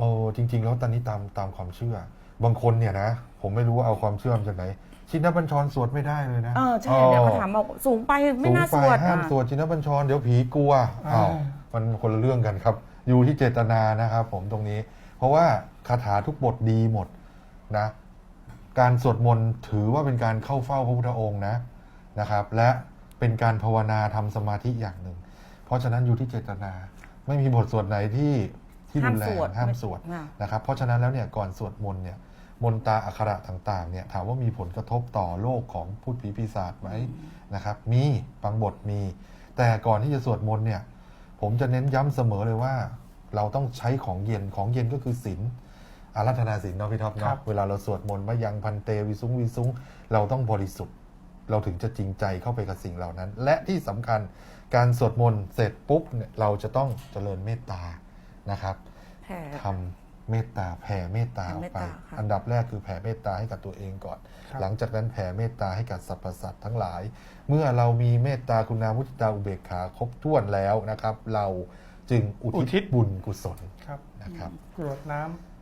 โอ้จริง ๆ แล้วตอนนี้ตามตามความเชื่อ บางคนเนี่ยนะ ผมไม่รู้ว่าเอาความเชื่อมาจากไหน ชินบัญชรสวดไม่ได้เลยนะเออใช่เดี๋ยวเขาถามบอกสูงไปไม่น่าสสูงวไปดห้ามอะ สวดชินบัญชรเดี๋ยวผีกลัวอ่าอ้าวมันคนละเรื่องกันครับ อยู่ที่เจตนานะครับผมตรงนี้ เพราะว่าคาถาทุกบทดีหมดนะ การสวดมนต์ถือว่าเป็นการเข้าเฝ้าพระพุทธองค์นะนะครับ และเป็นการภาวนาทำสมาธิอย่างหนึ่ง เพราะฉะนั้นอยู่ที่เจตนา ไม่มีบทสวดไหนที่ ที่รุนแรงห้ามสวดค่ะนะครับเพราะฉะนั้นแล้วเนี่ยก่อนสวดมนต์เนี่ยมนตราอักขระต่างๆเนี่ยถามว่ามีผลกระทบต่อโลกของพูดผีปีศาจไหมนะครับมีบางบทมี แต่ก่อนที่จะสวดมนต์เนี่ยผมจะเน้นย้ำเสมอเลยว่า เราต้องใช้ของเย็นของเย็นก็คือศีลอารัธนาศีลเนาะพี่ท็อปครัเนาะบเวลาเราสวดมนต์มายังพันเตวิสุงวิสุงเราต้องบริสุทธิ์ เราถึงจะจริงใจเข้าไปกับสิ่งเหล่านั้น และที่สำคัญการสวดมนต์เสร็จปุ๊บเนี่ยเราจะต้องเจริญเมตตา นะครับแผ่ ทำเมตตาแผ่เมตตาออกไป แผ่เมตตาค่ะอันดับแรกคือแผ่เมตตาให้กับตัวเองก่อน ครับ หลังจากนั้นแผ่เมตตาให้กับสรรพสัตว์ทั้งหลาย เมื่อเรามีเมตตาคุณามุทิตาอุเบกขาครบถ้วนแล้วนะครับ เราจึงอุอุทิทิศศ บุญกุศลครับนะครับ กรวดน้ำ